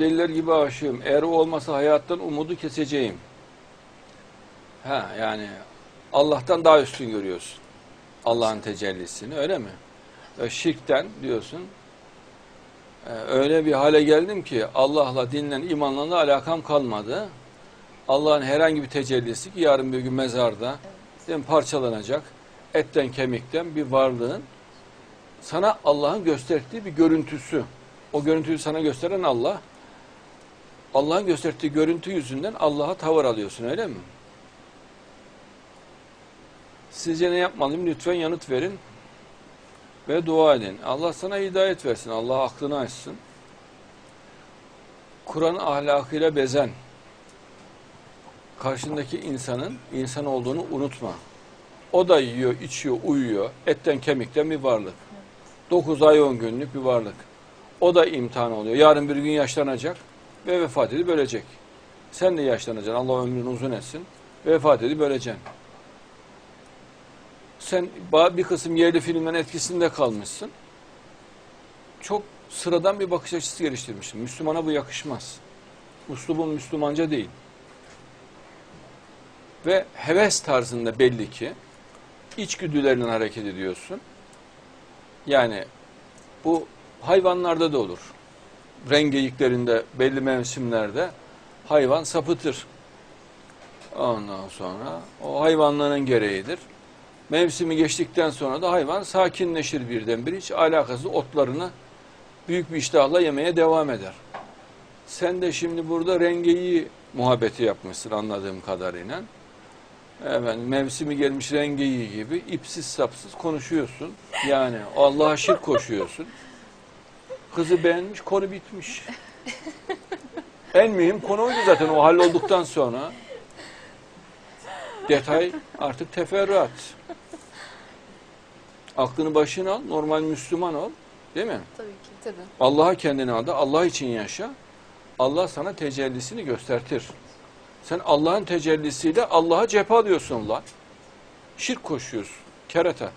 Deliler gibi aşığım. Eğer o olmasa hayattan umudu keseceğim. Ha yani Allah'tan daha üstün görüyorsun. Allah'ın tecellisini öyle mi? Ve şirkten diyorsun. e, öyle bir hale geldim ki Allah'la dinlen imanla da alakam kalmadı. Allah'ın herhangi bir tecellisi ki yarın bir gün mezarda değil parçalanacak etten kemikten bir varlığın sana Allah'ın gösterdiği bir görüntüsü. O görüntüyü sana gösteren Allah. Allah'ın gösterdiği görüntü yüzünden Allah'a tavır alıyorsun öyle mi? Sizce ne yapmalıyım? Lütfen yanıt verin ve dua edin. Allah sana hidayet versin. Allah aklını açsın. Kur'an ahlakıyla bezen, karşındaki insanın insan olduğunu unutma. O da yiyor, içiyor, uyuyor. Etten kemikten bir varlık. 9 ay 10 günlük bir varlık. O da imtihan oluyor. Yarın bir gün yaşlanacak ve vefat edip ölecek. Sen de yaşlanacaksın. Allah ömrünü uzun etsin. Ve vefat edip öleceksin. Sen bir kısım yerli filmlerin etkisinde kalmışsın. Çok sıradan bir bakış açısı geliştirmişsin. Müslümana bu yakışmaz. Uslubun Müslümanca değil. Ve heves tarzında belli ki içgüdülerinden hareket ediyorsun. Yani bu hayvanlarda da olur. Rengeyiklerinde belli mevsimlerde hayvan sapıtır. Ondan sonra o hayvanların gereğidir. Mevsimi geçtikten sonra da hayvan sakinleşir birdenbire. Hiç alakası otlarını büyük bir iştahla yemeye devam eder. Sen de şimdi burada rengeyi muhabbeti yapmışsın anladığım kadarıyla. Efendim, mevsimi gelmiş rengeyi gibi ipsiz sapsız konuşuyorsun. Yani Allah'a şirk koşuyorsun. Kızı beğenmiş, konu bitmiş. En mühim konu oydu zaten o hallolduktan sonra. Detay artık teferruat. Aklını başına al, normal Müslüman ol. Değil mi? Tabii ki. Tabii. Allah'a kendini ada, Allah için yaşa. Allah sana tecellisini göstertir. Sen Allah'ın tecellisiyle Allah'a cephe alıyorsun lan. Şirk koşuyorsun. Kerata.